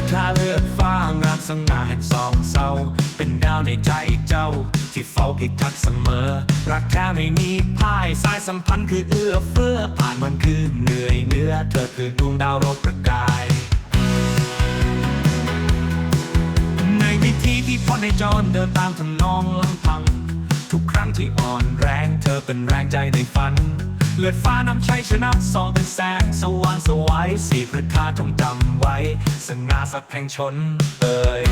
คือท่าเลือดฟ้างามสง่าแห่งสองเศร้า เป็นดาวในใจเจ้า ที่เฝ้าพิทักษ์เสมอ รักแท้ไม่มีพ่ายสายสัมพันธ์คือเอื้อเฟื้อผ่านมันคือเหนื่อยเนื้อ เธอคือดวงดาวรบประกายในวิธีที่พ่อในจรเดินตามทำนองลำพัง ทุกครั้งที่อ่อนแรง เธอเป็นแรงใจในฝัน เลือดฟ้านำชัยชนะสองเป็นแสงสว่างสวัยสี่พระธาตุจงจำไว้ สง่าสักแห่งชนเอ่ย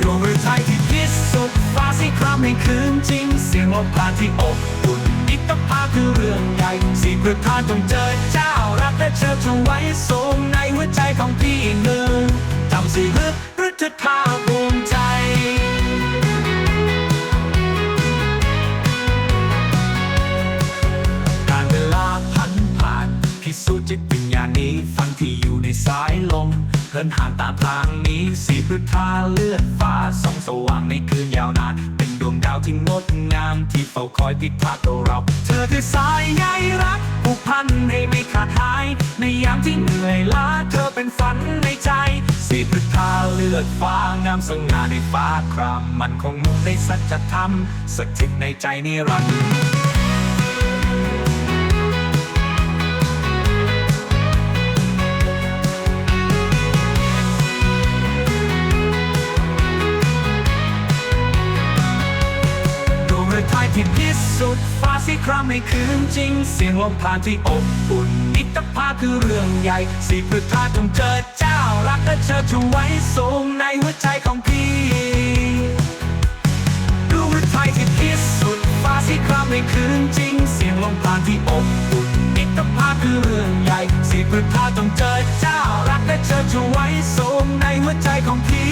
ดวงฤทัยที่พิสุทธิ์ฟ้าสีครามในคืนจริง เสียงลมพานที่อบอุ่นมิตภาคือเรื่องใหญ่สี่พระธาตุจงเจอเจ้ารักและเชิดชงไว้สูงในหัวใจของพี่หนึ่งจำสี่ฤทธิ์ฤทธ สูจน์จิตวิญญาณนี้ ฟังที่อยู่ในสายลมเดินหานตามทางนี้สีพฤทธาเลือดฟ้าส่องสว่างในคืนยาวนาน เป็นดวงดาวที่งดงามที่เฝ้าคอยพิทักษ์เรา เธอคือสายใยรักผูกพันให้ไม่ขาดหาย ในยามที่เหนื่อยล้าเธอเป็นฝันในใจ สีพฤทธาเลือดฟ้างามสง่าในฟ้าครามมันคงมุ่งในสัจธรรมสถิตในใจนิรันดร์ ทัยที่พิสุทธิ์ฟ้าสีครามในคืนจริง เสียงลมผ่านที่อบอุ่นมิตภาพคือเรื่องใหญ่ สีพฤทธาจงเจอเจ้ารักและเชิดชูไว้สูงในหัวใจของพี่ดวงฤทัยที่พิสุทธิ์ฟ้าสีครามในคืนจริง เสียงลมผ่านที่อบอุ่นมิตภาพคือเรื่องใหญ่ สีพฤทธาจงเจอเจ้ารักและเชิดชูไว้สูงในหัวใจของพี่